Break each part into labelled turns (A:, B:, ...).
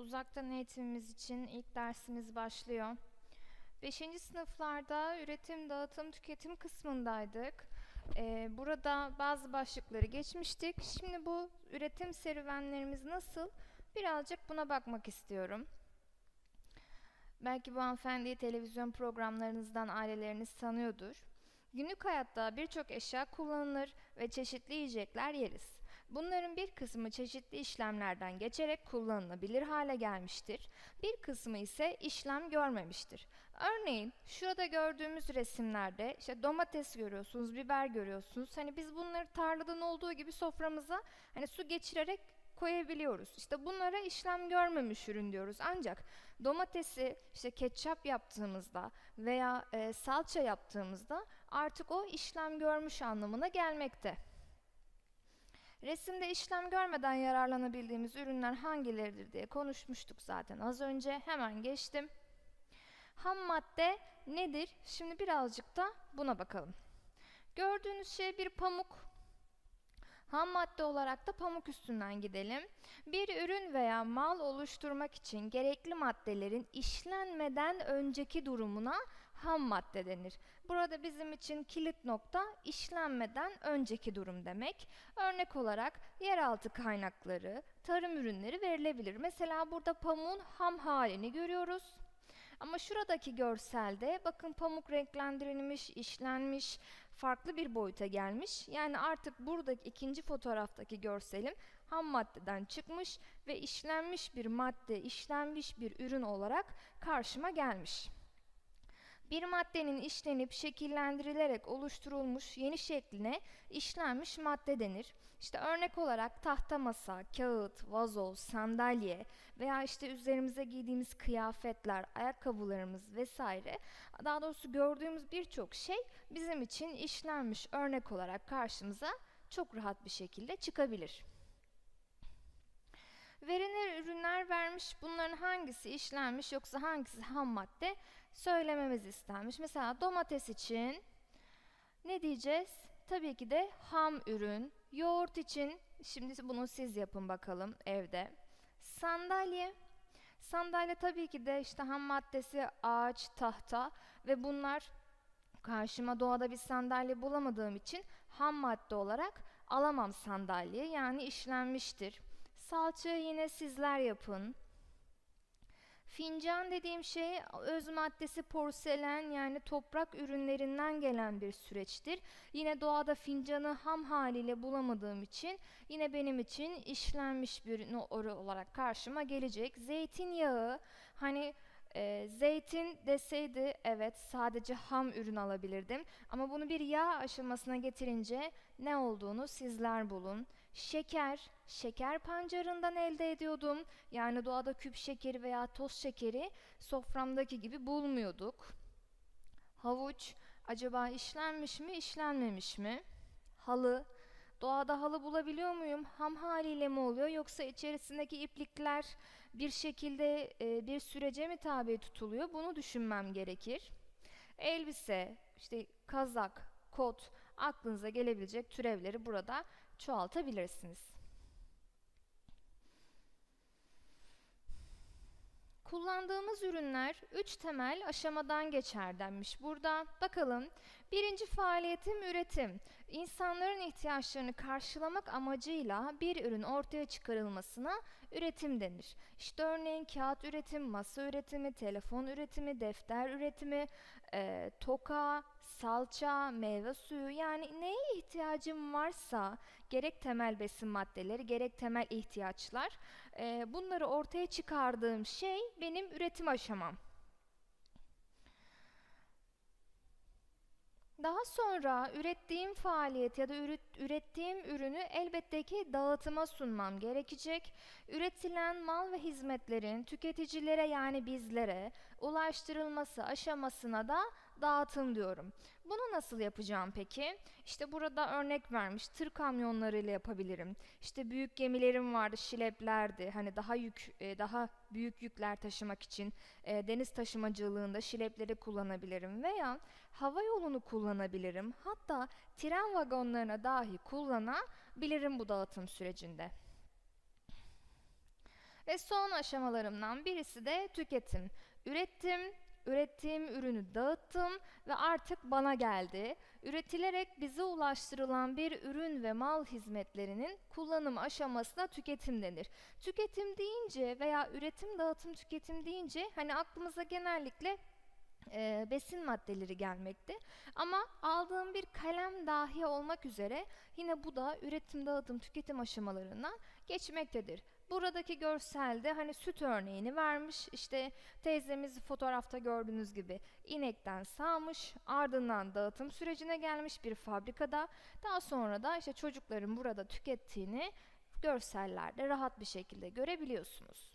A: Uzaktan eğitimimiz için ilk dersimiz başlıyor. 5. sınıflarda üretim, dağıtım, tüketim kısmındaydık. Ee, burada bazı başlıkları geçmiştik. Şimdi bu üretim serüvenlerimiz nasıl? Birazcık buna bakmak istiyorum. Belki bu hanımefendiyi televizyon programlarınızdan aileleriniz tanıyordur. Günlük hayatta birçok eşya kullanılır ve çeşitli yiyecekler yeriz. Bunların bir kısmı çeşitli işlemlerden geçerek kullanılabilir hale gelmiştir. Bir kısmı ise işlem görmemiştir. Örneğin şurada gördüğümüz resimlerde işte domates görüyorsunuz, biber görüyorsunuz. Hani biz bunları tarladan olduğu gibi soframıza hani su geçirerek koyabiliyoruz. İşte bunlara işlem görmemiş ürün diyoruz. Ancak domatesi işte ketçap yaptığımızda veya e, salça yaptığımızda artık o işlem görmüş anlamına gelmekte. Resimde işlem görmeden yararlanabildiğimiz ürünler hangileridir diye konuşmuştuk zaten az önce. Hemen geçtim. Ham madde nedir? Şimdi birazcık da buna bakalım. Gördüğünüz şey bir pamuk. Ham madde olarak da pamuk üstünden gidelim. Bir ürün veya mal oluşturmak için gerekli maddelerin işlenmeden önceki durumuna ham madde denir. Burada bizim için kilit nokta işlenmeden önceki durum demek. Örnek olarak yeraltı kaynakları, tarım ürünleri verilebilir. Mesela burada pamuğun ham halini görüyoruz. Ama şuradaki görselde bakın pamuk renklendirilmiş, işlenmiş, farklı bir boyuta gelmiş. Yani artık buradaki ikinci fotoğraftaki görselim ham maddeden çıkmış ve işlenmiş bir madde, işlenmiş bir ürün olarak karşıma gelmiş. Bir maddenin işlenip şekillendirilerek oluşturulmuş yeni şekline işlenmiş madde denir. İşte örnek olarak tahta masa, kağıt, vazo, sandalye veya işte üzerimize giydiğimiz kıyafetler, ayakkabılarımız vesaire daha doğrusu gördüğümüz birçok şey bizim için işlenmiş örnek olarak karşımıza çok rahat bir şekilde çıkabilir. Verilen vermiş. Bunların hangisi işlenmiş yoksa hangisi ham madde söylememiz istenmiş. Mesela domates için ne diyeceğiz? Tabii ki de ham ürün. Yoğurt için şimdi bunu siz yapın bakalım evde. Sandalye Sandalye tabii ki de işte ham maddesi ağaç, tahta ve bunlar karşıma doğada bir sandalye bulamadığım için ham madde olarak alamam sandalye yani işlenmiştir. Salçayı yine sizler yapın. Fincan dediğim şey öz maddesi porselen yani toprak ürünlerinden gelen bir süreçtir. Yine doğada fincanı ham haliyle bulamadığım için yine benim için işlenmiş bir ürün olarak karşıma gelecek. Zeytinyağı hani e, zeytin deseydi evet sadece ham ürün alabilirdim. Ama bunu bir yağ aşamasına getirince ne olduğunu sizler bulun. Şeker, şeker pancarından elde ediyordum. Yani doğada küp şekeri veya toz şekeri soframdaki gibi bulmuyorduk. Havuç, acaba işlenmiş mi, işlenmemiş mi? Halı, Doğada halı bulabiliyor muyum? Ham haliyle mi oluyor yoksa içerisindeki iplikler bir şekilde e, bir sürece mi tabi tutuluyor? Bunu düşünmem gerekir. Elbise, işte kazak, kot, aklınıza gelebilecek türevleri burada çoğaltabilirsiniz. Kullandığımız ürünler üç temel aşamadan geçer denmiş. Burada bakalım birinci faaliyetim üretim. İnsanların ihtiyaçlarını karşılamak amacıyla bir ürün ortaya çıkarılmasına üretim denir. İşte örneğin kağıt üretim, masa üretimi, telefon üretimi, defter üretimi, e, toka, salça, meyve suyu yani neye ihtiyacım varsa gerek temel besin maddeleri gerek temel ihtiyaçlar e, bunları ortaya çıkardığım şey benim üretim aşamam. Daha sonra ürettiğim faaliyet ya da ürettiğim ürünü elbette ki dağıtıma sunmam gerekecek. Üretilen mal ve hizmetlerin tüketicilere yani bizlere ulaştırılması aşamasına da dağıtım diyorum. Bunu nasıl yapacağım peki? İşte burada örnek vermiş tır kamyonlarıyla yapabilirim. İşte büyük gemilerim vardı, şileplerdi. Hani daha yük e, daha büyük yükler taşımak için e, deniz taşımacılığında şilepleri kullanabilirim veya hava yolunu kullanabilirim. Hatta tren vagonlarına dahi kullanabilirim bu dağıtım sürecinde. Ve son aşamalarımdan birisi de tüketim. Ürettim, ürettiğim ürünü dağıttım ve artık bana geldi. Üretilerek bize ulaştırılan bir ürün ve mal hizmetlerinin kullanım aşamasına tüketim denir. Tüketim deyince veya üretim, dağıtım, tüketim deyince hani aklımıza genellikle e, besin maddeleri gelmekte. Ama aldığım bir kalem dahi olmak üzere yine bu da üretim, dağıtım, tüketim aşamalarından geçmektedir. Buradaki görselde hani süt örneğini vermiş. İşte teyzemiz fotoğrafta gördüğünüz gibi inekten sağmış, ardından dağıtım sürecine gelmiş bir fabrikada. Daha sonra da işte çocukların burada tükettiğini görsellerde rahat bir şekilde görebiliyorsunuz.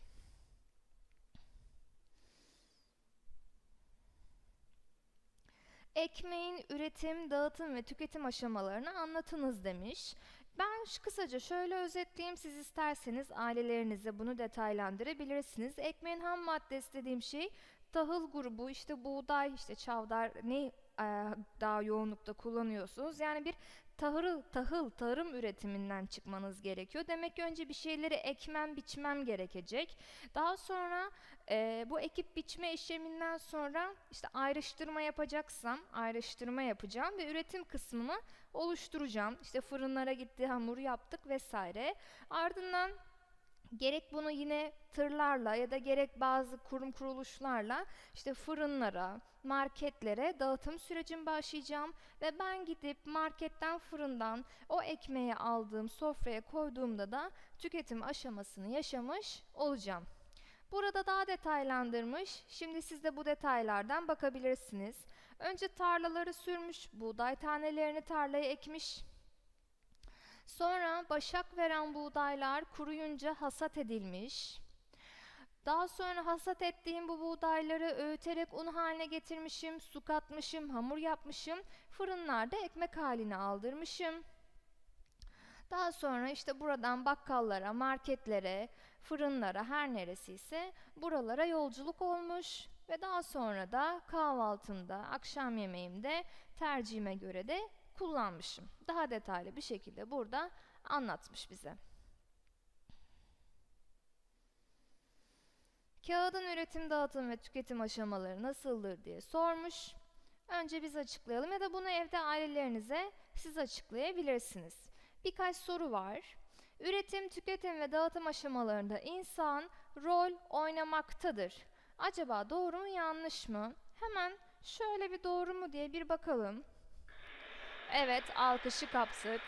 A: Ekmeğin üretim, dağıtım ve tüketim aşamalarını anlatınız demiş. Ben şu- kısaca şöyle özetleyeyim. Siz isterseniz ailelerinize bunu detaylandırabilirsiniz. Ekmeğin ham maddesi dediğim şey tahıl grubu, işte buğday, işte çavdar ne daha yoğunlukta kullanıyorsunuz. Yani bir tahıl, tahıl, tarım üretiminden çıkmanız gerekiyor. Demek ki önce bir şeyleri ekmem, biçmem gerekecek. Daha sonra e, bu ekip biçme işleminden sonra işte ayrıştırma yapacaksam ayrıştırma yapacağım ve üretim kısmını oluşturacağım. İşte fırınlara gitti, hamur yaptık vesaire. Ardından gerek bunu yine tırlarla ya da gerek bazı kurum kuruluşlarla işte fırınlara, marketlere dağıtım sürecim başlayacağım ve ben gidip marketten fırından o ekmeği aldığım sofraya koyduğumda da tüketim aşamasını yaşamış olacağım. Burada daha detaylandırmış. Şimdi siz de bu detaylardan bakabilirsiniz. Önce tarlaları sürmüş, buğday tanelerini tarlaya ekmiş. Sonra başak veren buğdaylar kuruyunca hasat edilmiş. Daha sonra hasat ettiğim bu buğdayları öğüterek un haline getirmişim, su katmışım, hamur yapmışım, fırınlarda ekmek haline aldırmışım. Daha sonra işte buradan bakkallara, marketlere, fırınlara her neresiyse buralara yolculuk olmuş ve daha sonra da kahvaltımda, akşam yemeğimde tercihime göre de kullanmışım. Daha detaylı bir şekilde burada anlatmış bize. Kağıdın üretim, dağıtım ve tüketim aşamaları nasıldır diye sormuş. Önce biz açıklayalım ya da bunu evde ailelerinize siz açıklayabilirsiniz. Birkaç soru var. Üretim, tüketim ve dağıtım aşamalarında insan rol oynamaktadır. Acaba doğru mu yanlış mı? Hemen şöyle bir doğru mu diye bir bakalım. Evet, alkışı kaptık.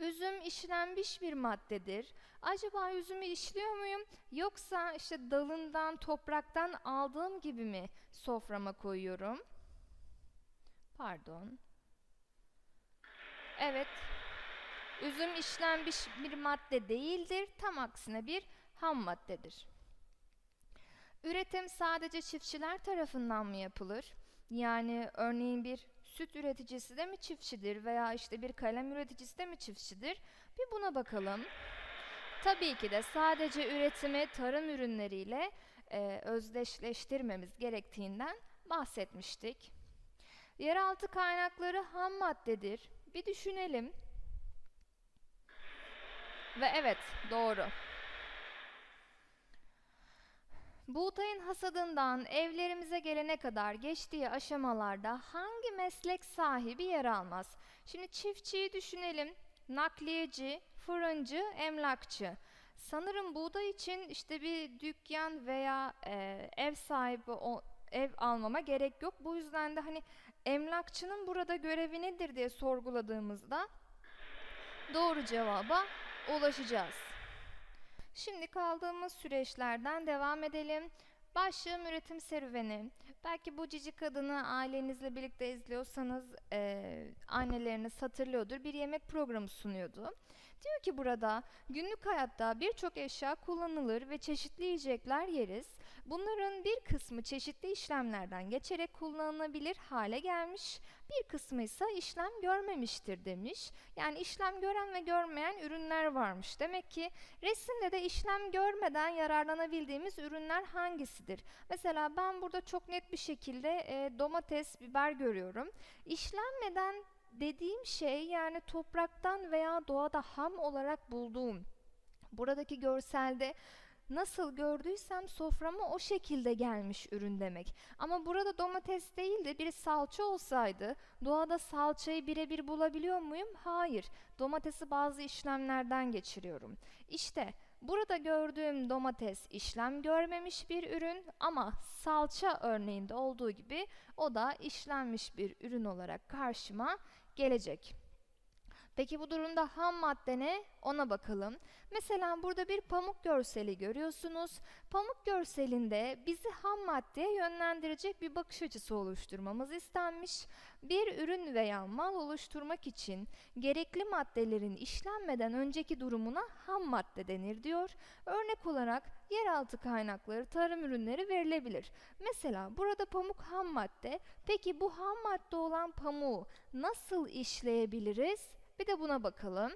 A: Üzüm işlenmiş bir maddedir. Acaba üzümü işliyor muyum yoksa işte dalından, topraktan aldığım gibi mi soframa koyuyorum? Pardon. Evet. Üzüm işlenmiş bir madde değildir. Tam aksine bir ham maddedir. Üretim sadece çiftçiler tarafından mı yapılır? Yani örneğin bir süt üreticisi de mi çiftçidir veya işte bir kalem üreticisi de mi çiftçidir? Bir buna bakalım. Tabii ki de sadece üretimi tarım ürünleriyle e, özdeşleştirmemiz gerektiğinden bahsetmiştik. Yeraltı kaynakları ham maddedir. Bir düşünelim. Ve evet, doğru. Buğdayın hasadından evlerimize gelene kadar geçtiği aşamalarda hangi meslek sahibi yer almaz? Şimdi çiftçiyi düşünelim. Nakliyeci, fırıncı, emlakçı. Sanırım buğday için işte bir dükkan veya e, ev sahibi o, ev almama gerek yok. Bu yüzden de hani emlakçının burada görevi nedir diye sorguladığımızda doğru cevaba ulaşacağız. Şimdi kaldığımız süreçlerden devam edelim. Başlığım üretim serüveni. Belki bu cici kadını ailenizle birlikte izliyorsanız e, anneleriniz hatırlıyordur. Bir yemek programı sunuyordu. Diyor ki burada günlük hayatta birçok eşya kullanılır ve çeşitli yiyecekler yeriz. Bunların bir kısmı çeşitli işlemlerden geçerek kullanılabilir hale gelmiş. Bir kısmı ise işlem görmemiştir demiş. Yani işlem gören ve görmeyen ürünler varmış. Demek ki resimde de işlem görmeden yararlanabildiğimiz ürünler hangisidir? Mesela ben burada çok net bir şekilde e, domates, biber görüyorum. İşlenmeden dediğim şey yani topraktan veya doğada ham olarak bulduğum Buradaki görselde nasıl gördüysem soframa o şekilde gelmiş ürün demek. Ama burada domates değil de bir salça olsaydı doğada salçayı birebir bulabiliyor muyum? Hayır. Domatesi bazı işlemlerden geçiriyorum. İşte burada gördüğüm domates işlem görmemiş bir ürün ama salça örneğinde olduğu gibi o da işlenmiş bir ürün olarak karşıma gelecek. Peki bu durumda ham madde ne? Ona bakalım. Mesela burada bir pamuk görseli görüyorsunuz. Pamuk görselinde bizi ham maddeye yönlendirecek bir bakış açısı oluşturmamız istenmiş. Bir ürün veya mal oluşturmak için gerekli maddelerin işlenmeden önceki durumuna ham madde denir diyor. Örnek olarak yeraltı kaynakları, tarım ürünleri verilebilir. Mesela burada pamuk ham madde. Peki bu ham madde olan pamuğu nasıl işleyebiliriz? Bir de buna bakalım.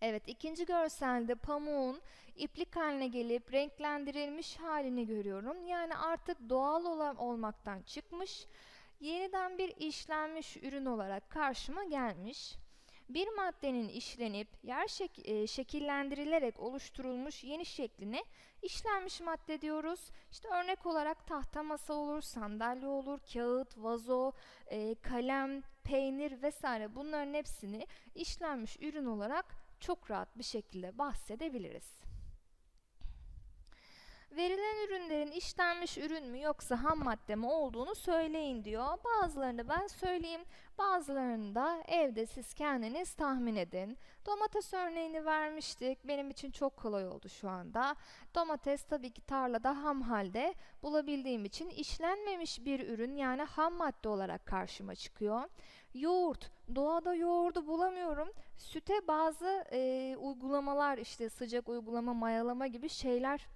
A: Evet ikinci görselde pamuğun iplik haline gelip renklendirilmiş halini görüyorum. Yani artık doğal olan olmaktan çıkmış, yeniden bir işlenmiş ürün olarak karşıma gelmiş. Bir maddenin işlenip yer şek e, şekillendirilerek oluşturulmuş yeni şekline işlenmiş madde diyoruz. İşte örnek olarak tahta masa olur, sandalye olur, kağıt, vazo, e, kalem, peynir vesaire bunların hepsini işlenmiş ürün olarak çok rahat bir şekilde bahsedebiliriz. Verilen ürünlerin işlenmiş ürün mü yoksa ham madde mi olduğunu söyleyin diyor. Bazılarını ben söyleyeyim, bazılarını da evde siz kendiniz tahmin edin. Domates örneğini vermiştik. Benim için çok kolay oldu şu anda. Domates tabii ki tarlada ham halde bulabildiğim için işlenmemiş bir ürün yani ham madde olarak karşıma çıkıyor. Yoğurt. Doğada yoğurdu bulamıyorum. Süte bazı e, uygulamalar işte sıcak uygulama, mayalama gibi şeyler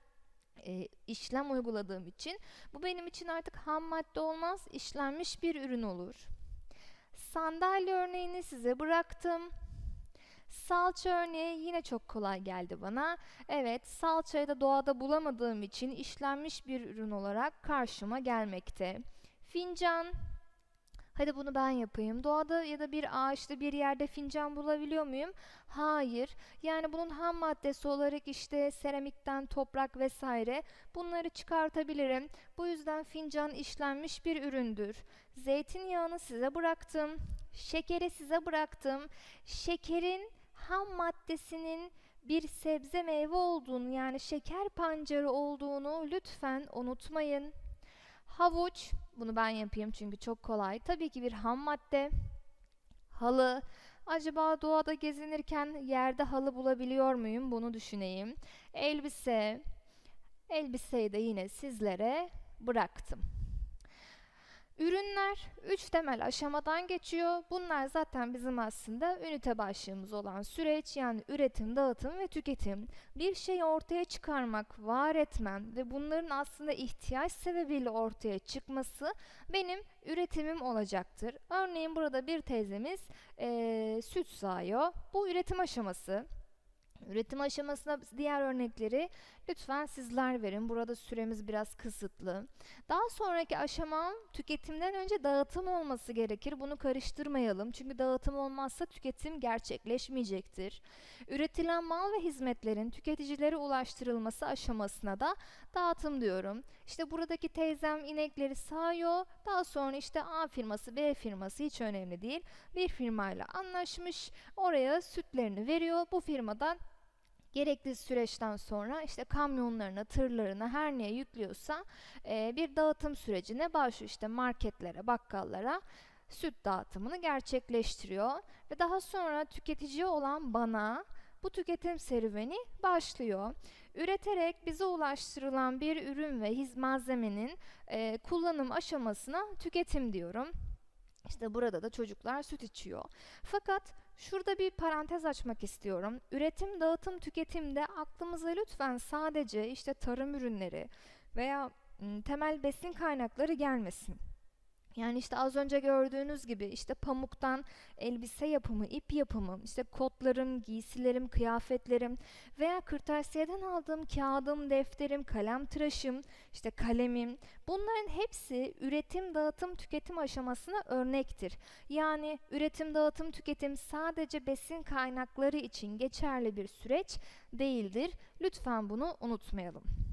A: e, işlem uyguladığım için bu benim için artık ham madde olmaz, işlenmiş bir ürün olur. Sandalye örneğini size bıraktım. Salça örneği yine çok kolay geldi bana. Evet, salçayı da doğada bulamadığım için işlenmiş bir ürün olarak karşıma gelmekte. Fincan, Hadi bunu ben yapayım. Doğada ya da bir ağaçta bir yerde fincan bulabiliyor muyum? Hayır. Yani bunun ham maddesi olarak işte seramikten toprak vesaire bunları çıkartabilirim. Bu yüzden fincan işlenmiş bir üründür. Zeytinyağını size bıraktım. Şekeri size bıraktım. Şekerin ham maddesinin bir sebze meyve olduğunu yani şeker pancarı olduğunu lütfen unutmayın. Havuç, bunu ben yapayım çünkü çok kolay. Tabii ki bir ham madde. Halı, acaba doğada gezinirken yerde halı bulabiliyor muyum? Bunu düşüneyim. Elbise, elbiseyi de yine sizlere bıraktım. Ürünler üç temel aşamadan geçiyor. Bunlar zaten bizim aslında ünite başlığımız olan süreç yani üretim, dağıtım ve tüketim. Bir şeyi ortaya çıkarmak, var etmem ve bunların aslında ihtiyaç sebebiyle ortaya çıkması benim üretimim olacaktır. Örneğin burada bir teyzemiz ee, süt sağıyor. Bu üretim aşaması. Üretim aşamasında diğer örnekleri lütfen sizler verin. Burada süremiz biraz kısıtlı. Daha sonraki aşama tüketimden önce dağıtım olması gerekir. Bunu karıştırmayalım. Çünkü dağıtım olmazsa tüketim gerçekleşmeyecektir. Üretilen mal ve hizmetlerin tüketicilere ulaştırılması aşamasına da dağıtım diyorum. İşte buradaki teyzem inekleri sağıyor. Daha sonra işte A firması, B firması hiç önemli değil. Bir firmayla anlaşmış. Oraya sütlerini veriyor. Bu firmadan gerekli süreçten sonra işte kamyonlarına, tırlarına her neye yüklüyorsa e, bir dağıtım sürecine başlıyor. işte marketlere, bakkallara süt dağıtımını gerçekleştiriyor ve daha sonra tüketici olan bana bu tüketim serüveni başlıyor. Üreterek bize ulaştırılan bir ürün ve malzemenin e, kullanım aşamasına tüketim diyorum. İşte burada da çocuklar süt içiyor. Fakat Şurada bir parantez açmak istiyorum. Üretim, dağıtım, tüketimde aklımıza lütfen sadece işte tarım ürünleri veya temel besin kaynakları gelmesin. Yani işte az önce gördüğünüz gibi işte pamuktan elbise yapımı, ip yapımı, işte kotlarım, giysilerim, kıyafetlerim veya kırtasiyeden aldığım kağıdım, defterim, kalem tıraşım, işte kalemim. Bunların hepsi üretim, dağıtım, tüketim aşamasına örnektir. Yani üretim, dağıtım, tüketim sadece besin kaynakları için geçerli bir süreç değildir. Lütfen bunu unutmayalım.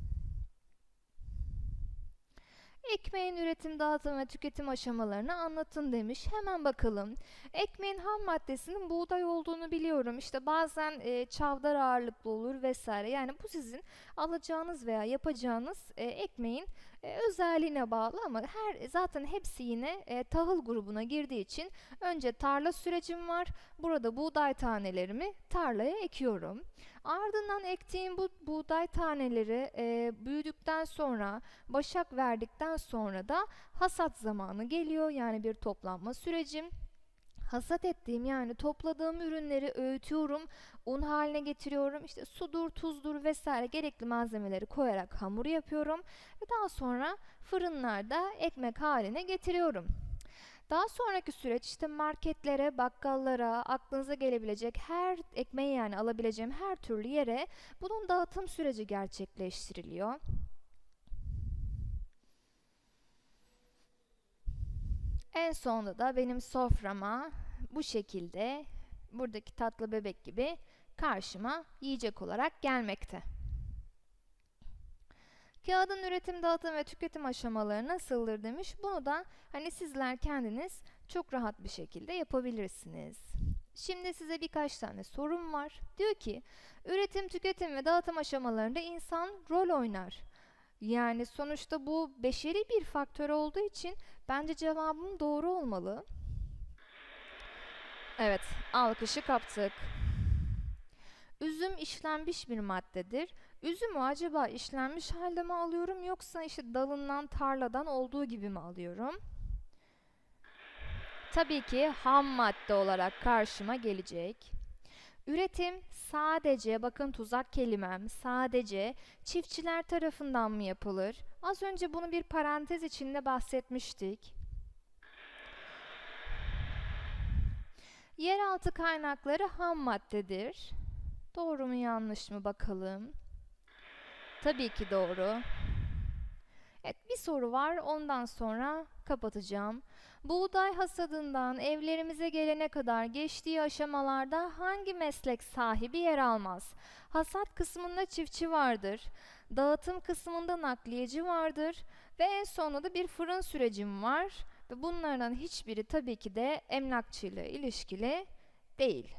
A: Ekmeğin üretim, dağıtım ve tüketim aşamalarını anlatın demiş. Hemen bakalım. Ekmeğin ham maddesinin buğday olduğunu biliyorum. İşte bazen e, çavdar ağırlıklı olur vesaire. Yani bu sizin alacağınız veya yapacağınız e, ekmeğin e, özelliğine bağlı ama her zaten hepsi yine e, tahıl grubuna girdiği için önce tarla sürecim var. Burada buğday tanelerimi tarlaya ekiyorum. Ardından ektiğim bu buğday taneleri e, büyüdükten sonra, başak verdikten sonra da hasat zamanı geliyor. Yani bir toplanma sürecim. Hasat ettiğim yani topladığım ürünleri öğütüyorum, un haline getiriyorum. İşte sudur, tuzdur vesaire gerekli malzemeleri koyarak hamur yapıyorum ve daha sonra fırınlarda ekmek haline getiriyorum. Daha sonraki süreç işte marketlere, bakkallara, aklınıza gelebilecek her ekmeği yani alabileceğim her türlü yere bunun dağıtım süreci gerçekleştiriliyor. En sonunda da benim soframa bu şekilde buradaki tatlı bebek gibi karşıma yiyecek olarak gelmekte. Kağıdın üretim, dağıtım ve tüketim aşamaları nasıldır demiş. Bunu da hani sizler kendiniz çok rahat bir şekilde yapabilirsiniz. Şimdi size birkaç tane sorum var. Diyor ki, üretim, tüketim ve dağıtım aşamalarında insan rol oynar. Yani sonuçta bu beşeri bir faktör olduğu için bence cevabım doğru olmalı. Evet, alkışı kaptık. Üzüm işlenmiş bir maddedir. Üzümü acaba işlenmiş halde mi alıyorum yoksa işte dalından, tarladan olduğu gibi mi alıyorum? Tabii ki ham madde olarak karşıma gelecek. Üretim sadece, bakın tuzak kelimem, sadece çiftçiler tarafından mı yapılır? Az önce bunu bir parantez içinde bahsetmiştik. Yeraltı kaynakları ham maddedir. Doğru mu yanlış mı bakalım? Tabii ki doğru. Evet bir soru var ondan sonra kapatacağım. Buğday hasadından evlerimize gelene kadar geçtiği aşamalarda hangi meslek sahibi yer almaz? Hasat kısmında çiftçi vardır. Dağıtım kısmında nakliyeci vardır. Ve en sonunda da bir fırın sürecim var. Ve bunlardan hiçbiri tabii ki de emlakçıyla ilişkili değil.